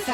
สว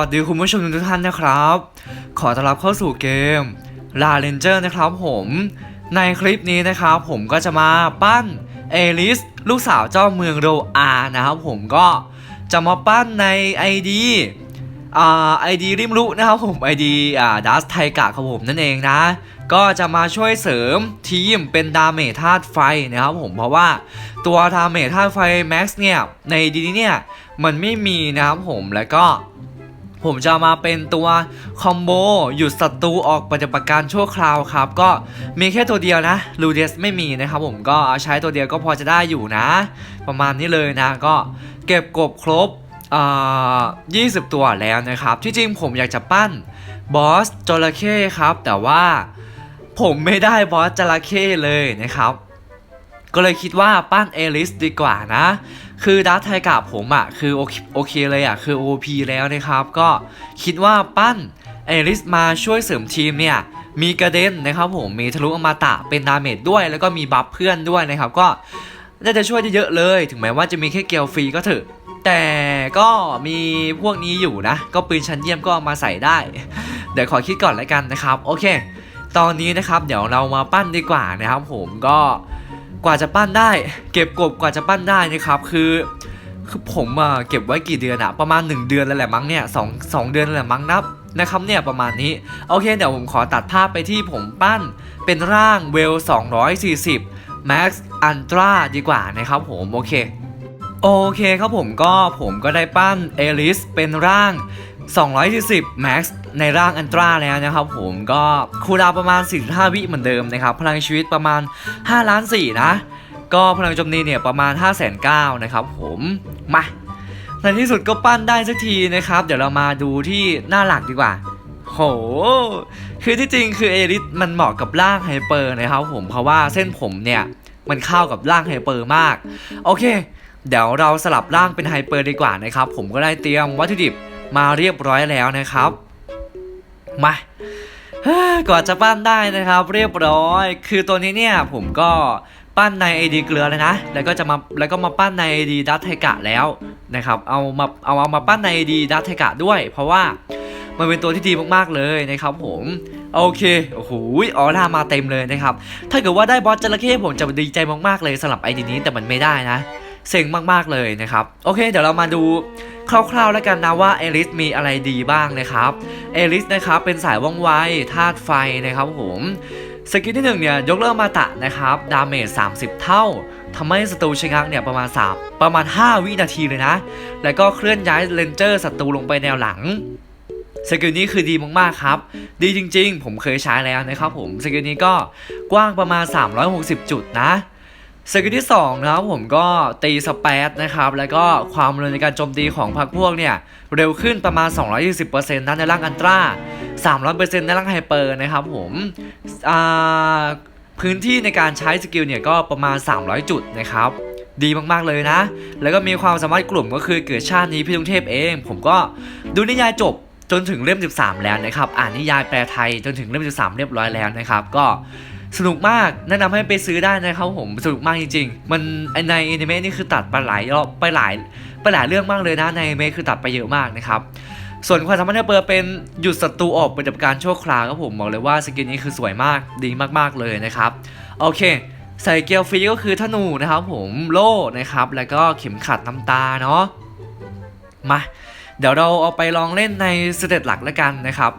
ัสดีคุณผู้ชมทุกท่านนะครับ ขอต้อนรับเข้าสู่เกม La Ranger นะครับผม ในคลิปนี้นะครับผมก็จะมาปั้นเอลิสลูกสาวเจ้าเมืองโรอานะครับผมก็จะมาปั้นใน ID อ่า ID ริมรุนะครับผม ID อ่าดัสไทกะครับผมนั่นเองนะ ก็จะมาช่วยเสริมทีมเป็นดาเมจธาตุไฟนะครับผมเพราะว่าตัวดาเมจธาตุไฟแม็กซ์เนี่ยในดีนี้เนี่ยมันไม่มีนะครับผมแล้วก็ผมจะมาเป็นตัวคอมโบหยุดศัตรูออกปฏิบัติการชั่วคราวครับ ก็มีแค่ตัวเดียวนะลูเดสไม่มีนะครับผมก็ใช้ตัวเดียวก็พอจะได้อยู่นะ ประมาณนี้เลยนะ ก็เก็บกบครบ 20 ตัวแล้วนะครับ ที่จริงผมอยากจะปั้นบอสจระเข้ครับ แต่ว่าผมไม่ได้บอสจระเข้เลยนะครับ ก็เลยคิดว่าปั้นเอลิสดีกว่านะ คือดัตไทกับผมอะ่ะคือโอเคโอเคเลยอะ่ะคือ OP แล้วนะครับ ก็คิดว่าปั้นเอลิสมาช่วยเสริมทีมเนี่ยมีกระเด็นนะครับผมมีทะลุอมตะเป็นดาเมจด้วย แล้วก็มีบัฟเพื่อนด้วยนะครับ ก็น่าจะช่วยได้เยอะเลย ถึงแม้ว่าจะมีแค่เกลฟรีก็เถอะ แต่ก็มีพวกนี้อยู่นะ ก็ปืนชั้นเยี่ยมก็มาใส่ได้ เดี๋ยวขอคิดก่อนแล้วกันนะครับ โอเค ตอนนี้นะครับ เดี๋ยวเรามาปั้นดีกว่านะครับ ผมก็กว่าจะปั้นได้ เก็บกบกว่าจะปั้นได้นะครับ คือคือผมอะเก็บไว้กี่เดือนอะประมาณ 1 เดือนแล้วแหละมั้งเนี่ยสองสองเดือนแล้วแหละมั้งนับนะครับเนี่ยประมาณนี้ โอเค เดี๋ยวผมขอตัดภาพไปที่ผมปั้นเป็นร่างเวล 240 Max Ultra ดีกว่านะครับผม โอเค โอเคครับผมก็ผมก็ได้ปั้นเอลิสเป็นร่าง 240 Max ในร่างอันตราแล้วนะครับผมก็คูลดาประมาณ 45 วิเหมือนเดิมนะครับ พลังชีวิตประมาณ5ล้าน4นะ ก็พลังโจมตีเนี่ยประมาณ 5 9 0 0 0นะครับผมมาในที่สุดก็ปั้นได้สักทีนะครับ เดี๋ยวเรามาดูที่หน้าหลักดีกว่า โห คือที่จริงคือเอริสมันเหมาะกับร่างไฮเปอร์นะครับผมเพราะว่าเส้นผมเนี่ยมันเข้ากับร่างไฮเปอร์มาก โอเค เดี๋ยวเราสลับร่างเป็นไฮเปอร์ดีกว่านะครับ ผมก็ได้เตรียมวัตถุดิบมาเรียบร้อยแล้วนะครับ มาก่อนจะปั้นได้นะครับ เรียบร้อย คือตัวนี้เนี่ยผมก็ปั้นใน AD เกลือเลยนะ แล้วก็จะมาแล้วก็มาปั้นใน AD ดัตไทกะแล้วนะครับ เอามาเอาเอามาปั้นใน AD ดัตไทกะด้วย เพราะว่ามันเป็นตัวที่ดีมากๆเลยนะครับผมโอเคโอ้โหออร่ามาเต็มเลยนะครับ ถ้าเกิดว่าได้บอสจระเข้ผมจะดีใจมากๆเลยสำหรับไอดีนี้แต่มันไม่ได้นะ เซ็งมากๆเลยนะครับ โอเค เดี๋ยวเรามาดูคร่าวๆแล้วกันนะว่าเอลิสมีอะไรดีบ้างนะครับเอลิสนะครับเป็นสายว่องไวธาตุไฟนะครับผมสกิลที่หนึ่งเนี่ยยกเลิกมาตะนะครับดาเมจ30 เท่าทำให้ศัตรูชะงักเนี่ยประมาณ3ประมาณ 5 วินาทีเลยนะ แล้วก็เคลื่อนย้ายเลนเจอร์ศัตรูลงไปแนวหลังสกิลนี้คือดีมากๆครับ ดีจริงๆ ผมเคยใช้แล้วนะครับผมสกิลนี้ก็กว้างประมาณ 360 จุดนะ สกิลที่2นะครับผมก็ตีสเปซนะครับ แล้วก็ความเร็วในการโจมตีของพรรคพวกเนี่ย เร็วขึ้นประมาณ 220%นะในร่างอันตรา300%ในร่างไฮเปอร์นะครับผมพื้นที่ในการใช้สกิลเนี่ยก็ประมาณ 300 จุดนะครับ ดีมากๆเลยนะ แล้วก็มีความสามารถกลุ่มก็คือเกิดชาตินี้พี่ลุงเทพเอง ผมก็ดูนิยายจบจนถึงเล่ม 13 แล้วนะครับ อ่านนิยายแปลไทยจนถึงเล่ม 13 เรียบร้อยแล้วนะครับ ก็ สนุกมากแนะนำให้ไปซื้อได้นะครับผมสนุกมากจริงๆ มันในอนิเมะนี่คือตัดไปหลายรอบไปหลายไปหลายเรื่องมากเลยนะในอนิเมะคือตัดไปเยอะมากนะครับส่วนความสามารถเปอร์เป็นหยุดศัตรูออกปฏิบัติการชั่วคราวครับผมบอกเลยว่าสกินนี้คือสวยมากดีมากๆเลยนะครับโอเคใส่เกียวฟรีก็คือธนูนะครับผมโล่นะครับแล้วก็เข็มขัดน้ำตาเนาะมาเดี๋ยวเราเอาไปลองเล่นในสเตตหลักแล้วกันนะครับ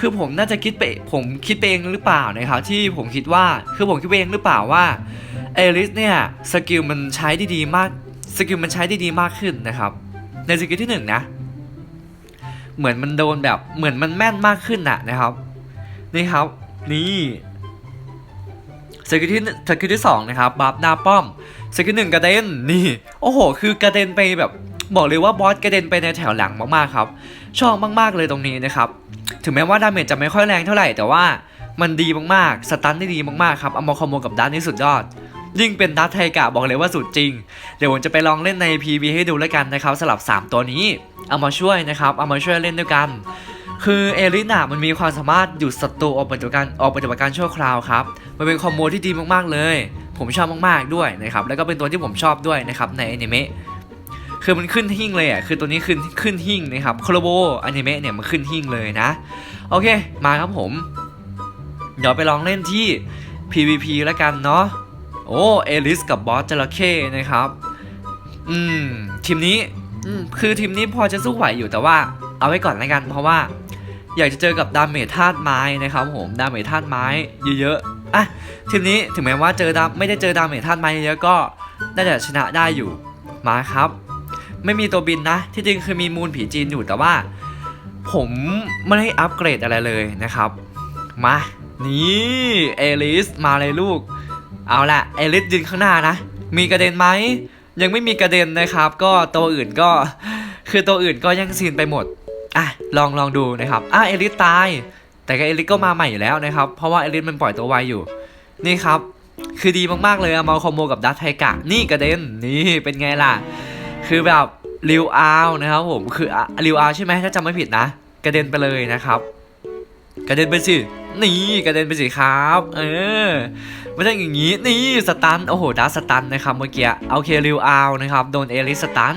คือผมน่าจะคิดไปผมคิดไปเองหรือเปล่านะครับที่ผมคิดว่าคือผมคิดไปเองหรือเปล่าว่าเอลิสเนี่ยสกิลมันใช้ได้ดีมากสกิลมันใช้ได้ดีมากขึ้นนะครับ ในสกิลที่หนึ่งนะเหมือนมันโดนแบบเหมือนมันแม่นมากขึ้นนะนะครับนี่ครับนี่สกิลที่สกิลที่สองนะครับบัฟหน้าป้อมสกิลหนึ่งกระเด็นนี่โอ้โหคือกระเด็นไปแบบ บอกเลยว่าบอสกระเด็นไปในแถวหลังมากๆครับ ชอบมากๆเลยตรงนี้นะครับ ถึงแม้ว่าดาเมจจะไม่ค่อยแรงเท่าไหร่แต่ว่ามันดีมากๆ สตันได้ดีมากๆครับเอามาคอมโบกับดันนี่สุดยอด ยิ่งเป็นดัตไทกะบอกเลยว่าสุดจริง เดี๋ยวผมจะไปลองเล่นใน PV ให้ดูแล้วกันนะครับสลับ 3 ตัวนี้ เอามาช่วยนะครับ เอามาช่วยเล่นด้วยกัน คือเอลิสน่ะมันมีความสามารถหยุดศัตรูออกปฏิบัติการออกปฏิบัติการชั่วคราวครับ มันเป็นคอมโบที่ดีมากๆเลย ผมชอบมากๆด้วยนะครับ แล้วก็เป็นตัวที่ผมชอบด้วยนะครับในอนิเมะ คือมันขึ้นหิ่งเลยอะคือตัวนี้ขึ้นขึ้นหิ่งนะครับโคโลโบอนิเมะเนี่ยมันขึ้นหิ่งเลยนะ โอเค มาครับผม เดี๋ยวไปลองเล่นที่ PVP แล้วกันเนาะโอ้เอลิสกับบอสจระเข้นะครับ อืมทีมนี้อืมคือทีมนี้พอจะสู้ไหวอยู่แต่ว่าเอาไว้ก่อนแล้วกัน เพราะว่า อยากจะเจอกับดาเมจธาตุไม้นะครับผมดาเมจธาตุไม้เยอะๆอะทีมนี้ถึงแม้ว่าเจอดาไม่ได้เจอดาเมจธาตุไม้เยอะๆก็น่าจะชนะได้อยู่มาครับ ไม่มีตัวบินนะ ที่จริงคือมีมูลผีจีนอยู่แต่ว่า ผมไม่ได้อัปเกรดอะไรเลยนะครับ มา นี่เอลิสมาเลยลูก เอาละเอลิสยืนข้างหน้านะ มีกระเด็นไหม ยังไม่มีกระเด็นนะครับ ก็ตัวอื่นก็ คือตัวอื่นก็ยังซีนไปหมด อะ ลองลองดูนะครับอะเอลิสตาย แต่ก็เอลิสก็มาใหม่อยู่แล้วนะครับ เพราะว่าเอลิสมันปล่อยตัวไวอยู่ นี่ครับคือดีมาก ๆ เลยอะมาคอมโบกับดัตไทกะ นี่กระเด็น นี่เป็นไงล่ะ คือแบบริวอาวนะครับผมคือริวอาวใช่ไหมถ้าจำไม่ผิดนะ กระเด็นไปเลยนะครับ กระเด็นไปสินี่กระเด็นไปสิครับ เออไม่ใช่อย่างนี้นี่สตันโอ้โหดัสสตันนะครับเมื่อกี้โอเคริวอาวนะครับโดนเอลิสสตัน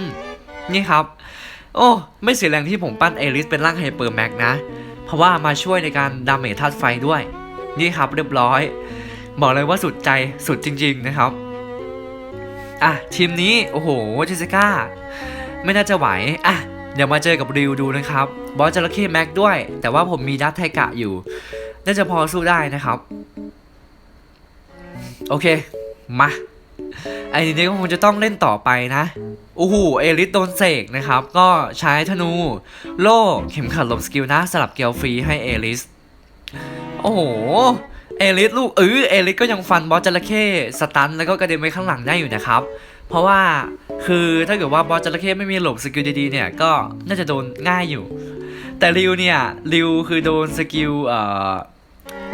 นี่ครับ โอ้ไม่เสียแรงที่ผมปั้นเอลิสเป็นร่างไฮเปอร์แม็กนะ เพราะว่ามาช่วยในการดาเมจธาตุไฟด้วย นี่ครับเรียบร้อย บอกเลยว่าสุดใจสุดจริง ๆ นะครับ อะทีมนี้โอ้โหเจสสิก้าไม่น่าจะไหวอะเดี๋ยวมาเจอกับริวดูนะครับบอสจระเข้แม็กด้วย แต่ว่าผมมีดัตไทกะอยู่ น่าจะพอสู้ได้นะครับ โอเค มาไอ้นี้ก็คงจะต้องเล่นต่อไปนะโอ้โหเอลิสโดนเสกนะครับ ก็ใช้ธนู โล่เข็มขัดลบสกิลนะสลับเกลียวฟรีให้เอลิส โอ้โห อลิสลูกเออเอลิสก็ยังฟันบอสจระเข้สตันแล้วก็กระเด็นไปข้างหลังได้อยู่นะครับ เพราะว่าคือถ้าเกิดว่าบอสจระเข้ไม่มีหลบสกิลดีๆเนี่ยก็น่าจะโดนง่ายอยู่ แต่ริวเนี่ยริวคือโดนสกิลเอ่อ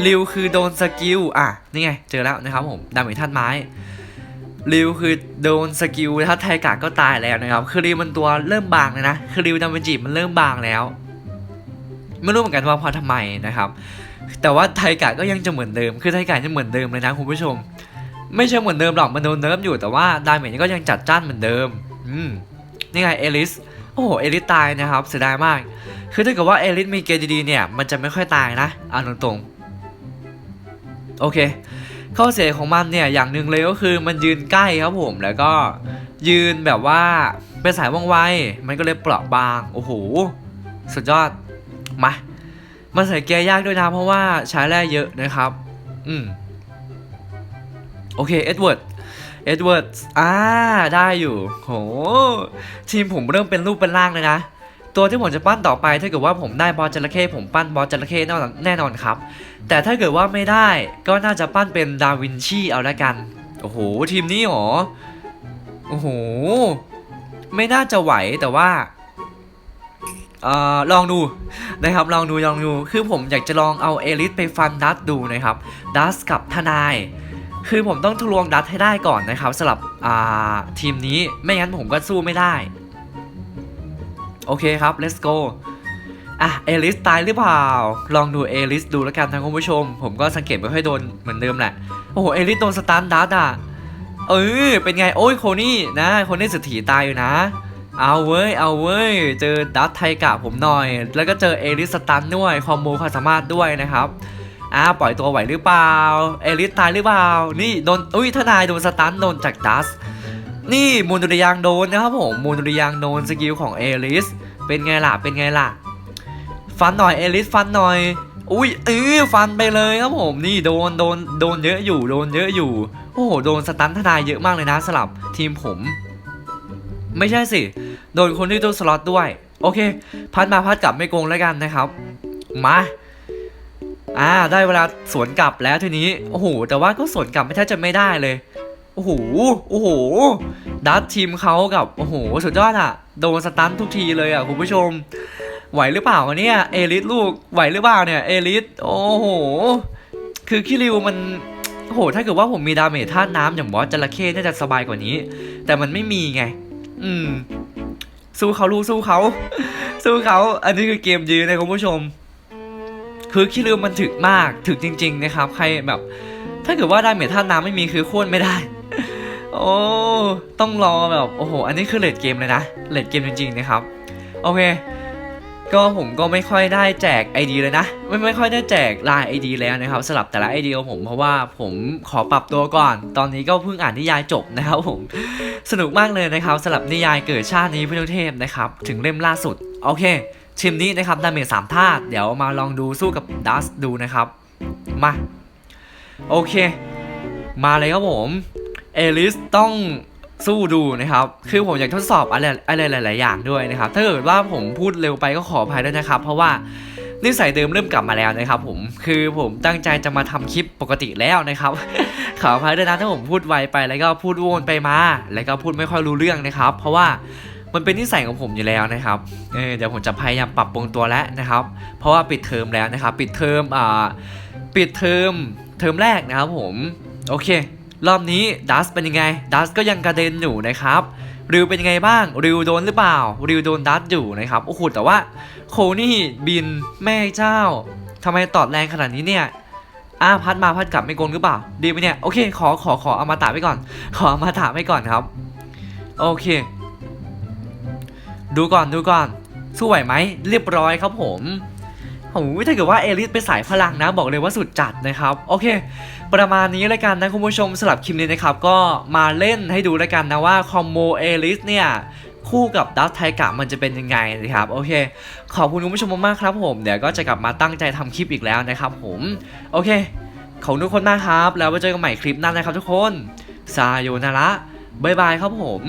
ริวคือโดนสกิลอะนี่ไงเจอแล้วนะครับผมดาเมจธาตุไม้ริวคือโดนสกิลถ้าไทกะก็ตายแล้วนะครับคือริวมันตัวเริ่มบางเลยนะคือริวดาเมจิมันเริ่มบางแล้ว ไม่รู้เหมือนกันว่าเพราะทำไมนะครับ แต่ว่าไทกะก็ยังจะเหมือนเดิม คือไทกะจะเหมือนเดิมเลยนะคุณผู้ชม ไม่ใช่เหมือนเดิมหรอกมันโดนเนิร์ฟอยู่แต่ว่าดาเมจก็ยังจัดจ้านเหมือนเดิม อืมนี่ไงเอลิสโอ้โหเอลิสตายนะครับเสียดายมาก คือถ้าเกิดว่าเอลิสมีเกรดดีๆเนี่ยมันจะไม่ค่อยตายนะเอาตรงๆโอเคข้อเสียของมันเนี่ยอย่างหนึ่งเลยก็คือมันยืนใกล้ครับผมแล้วก็ยืนแบบว่าเป็นสายว่องไวมันก็เลยเปราะบางโอ้โหสุดยอด มามันใส่เกียร์ยากด้วยนะเพราะว่าใช้แร่เยอะนะครับ อืม โอเค เอ็ดเวิร์ด เอ็ดเวิร์ด อ่า ได้อยู่ โห ทีมผมเริ่มเป็นรูปเป็นร่างเลยนะ ตัวที่ผมจะปั้นต่อไป ถ้าเกิดว่าผมได้บอสจระเข้ผมปั้นบอสจระเข้แน่นอนครับ แต่ถ้าเกิดว่าไม่ได้ก็น่าจะปั้นเป็นดาวินชีเอาละกัน โอ้โห ทีมนี้หรอ โอ้โห ไม่น่าจะไหวแต่ว่า ลองดูนะครับลองดูลองดูคือผมอยากจะลองเอาเอลิสไปฟันดัสดูนะครับดัสกับทนาย คือผมต้องทะลวงดัตให้ได้ก่อนนะครับสำหรับทีมนี้ไม่งั้นผมก็สู้ไม่ได้ โอเคครับ let's go อะเอลิสตายหรือเปล่า ลองดูเอลิสดูแล้วกันนะคุณผู้ชม ผมก็สังเกตไม่ค่อยโดนเหมือนเดิมแหละ โอ้โหเอลิสโดนสตันดัตอะเออเป็นไงโอ้ยโคนี่นะโคนี่สถีตายอยู่นะ เอาเว้ย เอาเว้ย เจอดัตไทกะผมหน่อย แล้วก็เจอเอลิสสตันด้วย คอมโบความสามารถด้วยนะครับอ่าปล่อยตัวไหวหรือเปล่า เอลิสตายหรือเปล่า นี่โดน อุ้ยทนายโดนสตันโดนจากดัส นี่มูลดุริยางโดนนะครับผม มูลดุริยางโดนสกิลของเอลิส เป็นไงล่ะ เป็นไงล่ะ ฟันหน่อยเอลิสฟันหน่อย อุ้ยเออฟันไปเลยครับผม นี่โดนโดนโดนเยอะอยู่ โดนเยอะอยู่ โอ้โห โดนสตันทนายเยอะมากเลยนะสลับทีมผม ไม่ใช่สิ โดนคนที่ตัวสล็อตด้วย โอเค พัดมาพัดกลับไม่โกงแล้วกันนะครับ มาอ่าได้เวลาสวนกลับแล้วทีนี้ โอ้โห แต่ว่าก็สวนกลับไม่แทบจะไม่ได้เลย โอ้โห โอ้โห ดัตทีมเขากับ โอ้โห สุดยอดอะโดนสตันทุกทีเลยอะคุณผู้ชม ไหวหรือเปล่าเนี่ย เอลิสลูก ไหวหรือเปล่าเนี่ย เอลิส โอ้โห คือคิริวมัน โอ้โห ถ้าเกิดว่าผมมีดาเมจธาตุน้ำอย่างบอสจระเข้น่าจะสบายกว่านี้ แต่มันไม่มีไง อืม สู้เขาลูกสู้เขา สู้เขา อันนี้คือเกมยืนนะคุณผู้ชม คือคิริวมันถึกมากถึกจริง ๆ นะครับ ใครแบบ ถ้าเกิดว่าได้เมท่าน้ำไม่มีคือโค่นไม่ได้ โอ้ต้องรอแบบโอ้โห อันนี้คือเลดเกมเลยนะเลดเกมจริงๆนะครับ โอเค ก็ผมก็ไม่ค่อยได้แจก ID เลยนะ ไม่ไม่ค่อยได้แจกลาย ID แล้วนะครับสลับแต่ละ ID ของผมเพราะว่าผมขอปรับตัวก่อน ตอนนี้ก็เพิ่งอ่านนิยายจบนะครับผมสนุกมากเลยนะครับสลับนิยายเกิดชาตินี้พื่อเทพนะครับถึงเล่มล่าสุดโอเคทีมนี้นะครับดาเมจสามธาตุเดี๋ยวมาลองดูสู้กับดัสดูนะครับ มาโอเค มาเลยครับผม เอลิสต้อง สู้ดูนะครับ คือผมอยากทดสอบอะไรอะไรหลาย ๆ อย่างด้วยนะครับ ถ้าเกิดว่าผมพูดเร็วไปก็ขออภัยด้วยนะครับ เพราะว่านิสัยเดิมเริ่มกลับมาแล้วนะครับผม คือผมตั้งใจจะมาทำคลิปปกติแล้วนะครับ ขออภัยด้วยนะถ้าผมพูดไวไปแล้วก็พูดวนไปมา แล้วก็พูดไม่ค่อยรู้เรื่องนะครับ เพราะว่ามันเป็นนิสัยของผมอยู่แล้วนะครับ เออเดี๋ยวผมจะพยายามปรับปรุงตัวแล้วนะครับ เพราะว่าปิดเทอมแล้วนะครับ ปิดเทอมอ่า ปิดเทอมเทอมแรกนะครับผม โอเค รอบนี้ดัสเป็นยังไง ดัสก็ยังกระเด็นอยู่นะครับริวเป็นยังไงบ้าง ริวโดนหรือเปล่า ริวโดนดัสอยู่นะครับ โอ้โห แต่ว่าโคนี่บินแม่เจ้าทำไมตอดแรงขนาดนี้เนี่ยอ้าพัดมาพัดกลับไม่โกนหรือเปล่า ดีไหมเนี่ย โอเค ขอ ขอ ขอเอามาตาไว้ก่อน ขอเอามาตาไว้ก่อนครับ โอเค ดูก่อน ดูก่อน สู้ไหวไหม เรียบร้อยครับผม โอ้โหถ้าเกิดว่าเอลิสเป็นสายพลังนะบอกเลยว่าสุดจัดนะครับ โอเค ประมาณนี้แล้วกันนะคุณผู้ชมสำหรับคลิปนี้นะครับ ก็มาเล่นให้ดูแล้วกันนะว่าคอมโบเอลิสเนี่ยคู่กับดัตไทกะมันจะเป็นยังไงนะครับโอเค ขอบคุณคุณผู้ชมมากครับผมเดี๋ยวก็จะกลับมาตั้งใจทำคลิปอีกแล้วนะครับผมโอเค ขอบคุณทุกคนมากครับ แล้วไว้เจอกันใหม่คลิปหน้านะครับทุกคนซาโยนาระบ๊ายบายครับผม